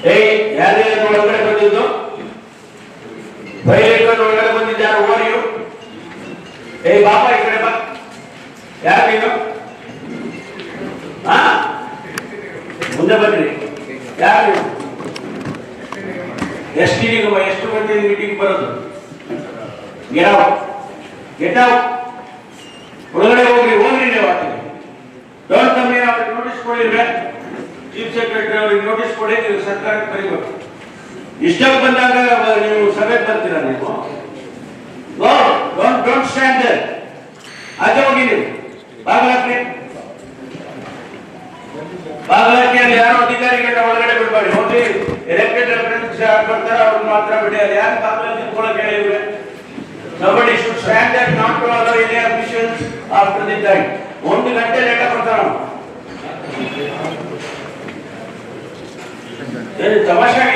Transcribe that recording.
Hey, ಯಾರೇ ಒಳಗಡೆ ಬಂದಿದ್ದು ಪೈಲಟ್ಗಳನ್ನು ಒಳಗಡೆ ಬಂದಿದ್ದಾರು ಓರಿಯು ಏ ಬಾಪ ಈ ಕಡೆ ಬಾ ಯಾರು ನೀನು ಹಾ ಮುಂದೆ ಬನ್ನಿ ಯಾರು ನೀವು ಎಷ್ಟು ಇದೀಗ ಎಷ್ಟು ಮಂದಿ ಮೀಟಿಂಗ್ ಬರೋದು ಗೆರಾವ್ ಗೆಟಾವ್ ಒಳಗಡೆ ಹೋಗ್ರಿ ಹೋಗ್ರಿ ನೀವು ಡೋಂಟ್ ಕಮ್ಮಿ ನೋಟಿಸ್ ಕೊಡಿರ್ಬೇಕು ಚೀಫ್ ಸೆಕ್ರೆಟರಿ ಅವ್ರಿಗೆ ನೋಟಿಸ್ ಕೊಡಿ ನೀವು ಸರ್ಕಾರಕ್ಕೆ ಬರೀಬೇಕು. ಇಷ್ಟಕ್ಕೆ ಬಂದಾಗ ನೀವು ಸಭೆ ಬರ್ತೀರಾ ನೀವು? ಡೋಂಟ್ ಡೋಂಟ್ ಸ್ಟ್ಯಾಂಡ್ ದೇರ್ ಹೋಗಿ ನೀವು. ಬಾಗಲಾಕಿ ಬಾಗಲಾಕಿ ಅಲ್ಲಿ ಯಾರೋ ಅಧಿಕಾರಿಗಳನ್ನ ಒಳಗಡೆ ಬಿಡಬೇಡಿ ನೋಡಿ ಎಲೆಕ್ಟೆಡ್ ರೆಪ್ರೆಸೆಂಟೇಟಿವ್ಸ್ ಯಾರು ಬರ್ತಾರೆ ಅವ್ರನ್ನ ಮಾತ್ರ ಬಿಡಿ. ಅಲ್ಲಿ ಯಾರು ಬಾಗಲಾಕಿ ನಿಂತ್ಕೊಳ್ಳೋಕೆ ಹೇಳಿದ್ರೆ Somebody should stand not not to allow any officials after the. ಒಂದು ಗಂಟೆ ಲೇಟ ಬರ್ತಾರ 这是怎么事